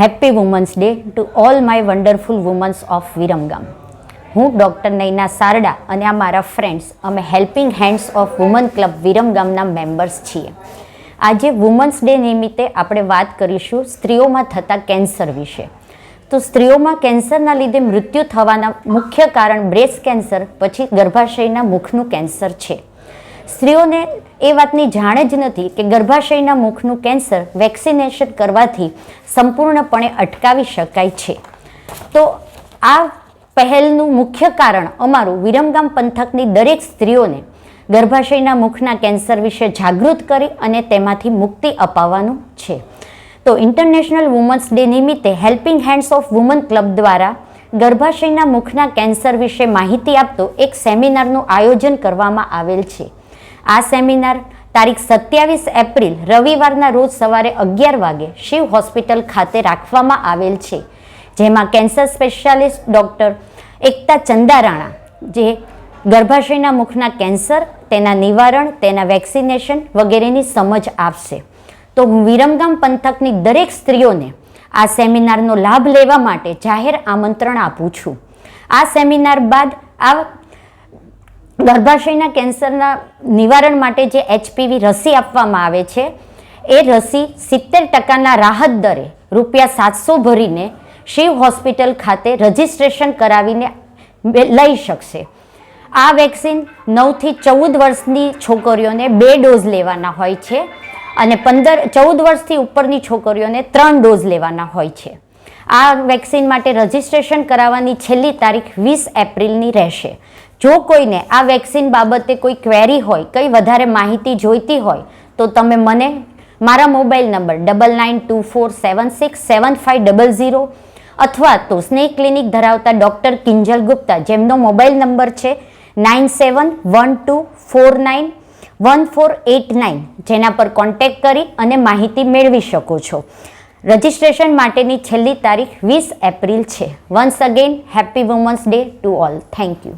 Happy womens day to all my wonderful womens of Viramgam હું doctor Naina Sarda અને આ મારા ફ્રેન્ડ્સ અમે helping hands of women club વિરમગામના members છીએ. આજે વુમન્સ ડે નિમિત્તે આપણે વાત કરીશું સ્ત્રીઓમાં થતા કેન્સર વિશે. તો સ્ત્રીઓમાં કેન્સરના લીધે મૃત્યુ થવાના મુખ્ય કારણ બ્રેસ્ટ કેન્સર, પછી ગર્ભાશયના મુખનું કેન્સર છે. સ્ત્રીઓને એ વાતની જાણ જ નથી કે ગર્ભાશયના મુખનું કેન્સર વેક્સિનેશન કરવાથી સંપૂર્ણપણે અટકાવી શકાય છે. તો આ પહેલનું મુખ્ય કારણ અમારું વિરમગામ પંથકની દરેક સ્ત્રીઓને ગર્ભાશયના મુખના કેન્સર વિશે જાગૃત કરી અને તેમાંથી મુક્તિ અપાવવાનું છે. તો ઇન્ટરનેશનલ વુમન્સ ડે નિમિત્તે helping hands of women club દ્વારા ગર્ભાશયના મુખના કેન્સર વિશે માહિતી આપતો એક સેમિનારનું આયોજન કરવામાં આવેલ છે. આ સેમિનાર તારીખ સત્યાવીસ એપ્રિલ, રવિવારના રોજ સવારે અગિયાર વાગે શિવ હોસ્પિટલ ખાતે રાખવામાં આવેલ છે. જેમાં cancer specialist doctor Ekta Chandarana, જે ગર્ભાશયના મુખના કેન્સર, તેના નિવારણ, તેના વેક્સિનેશન વગેરેની સમજ આપશે. તો હું વિરમગામ પંથકની દરેક સ્ત્રીઓને આ સેમિનારનો લાભ લેવા માટે જાહેર આમંત્રણ આપું છું. આ સેમિનાર બાદ આ ગર્ભાશયના કેન્સરના નિવારણ માટે જે એચપીવી રસી આપવામાં આવે છે, એ રસી સિત્તેર ટકાના રાહત દરે રૂપિયા સાતસો ભરીને શિવ હોસ્પિટલ ખાતે રજિસ્ટ્રેશન કરાવીને લઈ શકશે. આ વેક્સિન નવથી ચૌદ વર્ષની છોકરીઓને બે ડોઝ લેવાના હોય છે અને પંદર, ચૌદ વર્ષથી ઉપરની છોકરીઓને ત્રણ ડોઝ લેવાના હોય છે. આ વેક્સિન માટે રજિસ્ટ્રેશન કરાવવાની છેલ્લી તારીખ વીસ એપ્રિલની રહેશે. જો કોઈને આ વેક્સિન બાબતે કોઈ ક્વેરી હોય, કંઈ વધારે માહિતી જોઈતી હોય, તો તમે મને મારા mobile number double nine two four seven six seven five double zero અથવા તો સ્નેહ ક્લિનિક ધરાવતા ડૉક્ટર કિંજલ ગુપ્તા, જેમનો મોબાઈલ નંબર છે nine seven one two four nine one four eight nine જેના પર કોન્ટેક્ટ કરી અને માહિતી મેળવી શકો છો. રજિસ્ટ્રેશન માટેની છેલ્લી તારીખ વીસ એપ્રિલ છે. Once again happy womens day to all thank you